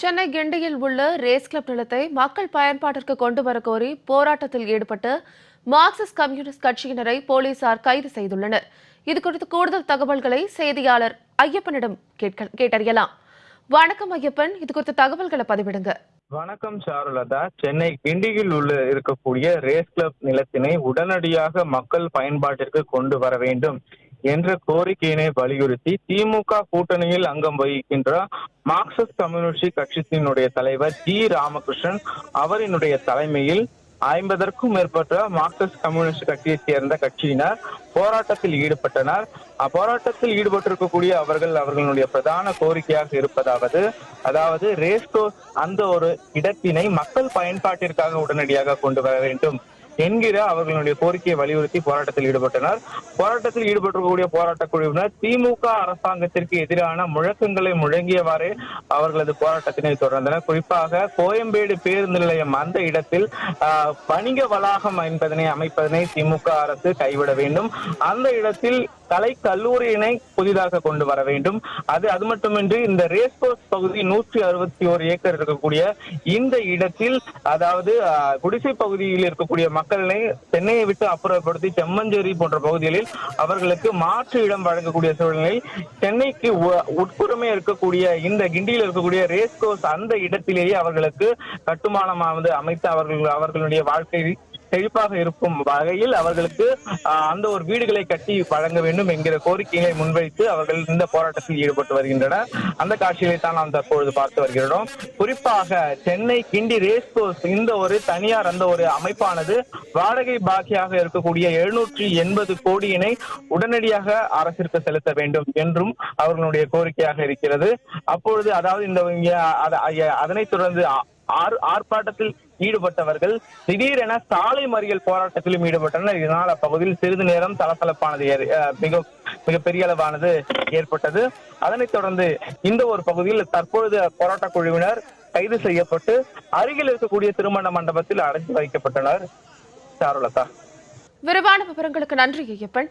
சென்னை கிண்டியில் உள்ள race club நிலத்தை மக்கள் பயன்பாட்டிற்கு கொண்டு வர கோரி போராட்டத்தில் ஈடுபட்டு மார்க்சிஸ்ட் கம்யூனிஸ்ட் கட்சியினரை போலீசார் கைது செய்துள்ளனர். இது குறித்து கூடுதல் தகவல்களை செய்தியாளர் ஐயப்பனிடம் கேட்டறியலாம். வணக்கம் ஐயப்பன். இது குறித்த தகவல்களை பதிவிடுங்க. வணக்கம் சாருலதா. சென்னை கிண்டியில் உள்ள இருக்கக்கூடிய ரேஸ் கிளப் நிலத்தினை உடனடியாக மக்கள் பயன்பாட்டிற்கு கொண்டு வர வேண்டும். என்ற கோரிக்கையினை வலியுறுத்தி திமுக கூட்டணியில் அங்கம் வகிக்கின்ற மார்க்சிஸ்ட் கம்யூனிஸ்ட் கட்சியினுடைய தலைவர் ஜி ராமகிருஷ்ணன் அவரினுடைய தலைமையில் ஐம்பதற்கும் மேற்பட்ட மார்க்சிஸ்ட் கம்யூனிஸ்ட் கட்சியைச் சேர்ந்த கட்சியினர் போராட்டத்தில் ஈடுபட்டனர். அப்போராட்டத்தில் ஈடுபட்டிருக்கக்கூடிய அவர்கள் அவர்களுடைய பிரதான கோரிக்கையாக இருப்பதாவது அதாவது ரேஸ்கோஸ் அந்த ஒரு இடத்தினை மக்கள் பயன்பாட்டிற்காக உடனடியாக கொண்டு வர வேண்டும். என்கிற அவர்களுடைய கோரிக்கையை வலியுறுத்தி போராட்டத்தில் ஈடுபட்டனர். போராட்டத்தில் ஈடுபட்டிருக்கக்கூடிய போராட்ட குழுவினர் திமுக அரசாங்கத்திற்கு எதிரான முழக்கங்களை முழங்கியவாறே அவர்களது போராட்டத்தினை தொடர்ந்தனர். குறிப்பாக கோயம்பேடு பேருந்து நிலையம் அந்த இடத்தில் வணிக வளாகம் என்பதனை அமைப்பதனை திமுக அரசு கைவிட வேண்டும். அந்த இடத்தில் கலை கல்லூரியினை புதிதாக கொண்டு வர வேண்டும். அது அது மட்டுமின்றி இந்த ரேஸ்கோர்ஸ் பகுதி நூற்றி அறுபத்தி ஒரு ஏக்கர் இருக்கக்கூடிய இந்த இடத்தில் அதாவது ஆஹ், குடிசை பகுதியில் இருக்கக்கூடிய மக்கள் சென்னையை விட்டு அப்புறப்படுத்தி செம்மஞ்சேரி போன்ற பகுதிகளில் அவர்களுக்கு மாற்று இடம் வழங்கக்கூடிய சூழ்நிலை சென்னைக்கு உட்புறமே இருக்கக்கூடிய இந்த கிண்டியில் இருக்கக்கூடிய ரேஸ்கோஸ் அந்த இடத்திலேயே அவர்களுக்கு கட்டுமானமானது அமைத்து அவர்கள் அவர்களுடைய வாழ்க்கை செழிப்பாக இருக்கும் வகையில் அவர்களுக்கு அந்த ஒரு வீடுகளை கட்டி வழங்க வேண்டும் என்கிற கோரிக்கைகளை முன்வைத்து அவர்கள் இந்த போராட்டத்தில் ஈடுபட்டு வருகின்றனர். அந்த காட்சிகளை தான் நாம் தற்பொழுது பார்த்து வருகிறோம். குறிப்பாக சென்னை கிண்டி ரேஸ் கோர்ஸ் இந்த ஒரு தனியார் அந்த ஒரு அமைப்பானது வாடகை பாக்கியாக இருக்கக்கூடிய எழுநூற்றி எண்பது கோடியினை உடனடியாக அரசிற்கு செலுத்த வேண்டும் என்றும் அவர்களுடைய கோரிக்கையாக இருக்கிறது. அப்பொழுது அதாவது இந்த அதனைத் தொடர்ந்து ஆர்ப்பாட்டத்தில் ஈடுபட்டவர்கள் திடீரென சாலை மறியல் போராட்டத்திலும் ஈடுபட்டனர். இதனால் அப்பகுதியில் சிறிது நேரம் சலசலப்பானது மிக மிகப்பெரிய அளவானது ஏற்பட்டது. அதனைத் தொடர்ந்து இந்த ஒரு பகுதியில் தற்பொழுது போராட்ட குழுவினர் கைது செய்யப்பட்டு அருகில் இருக்கக்கூடிய திருமண மண்டபத்தில் அடைத்து வைக்கப்பட்டனர். சாருலதா. விரிவான விவரங்களுக்கு நன்றி ஐயப்பன்.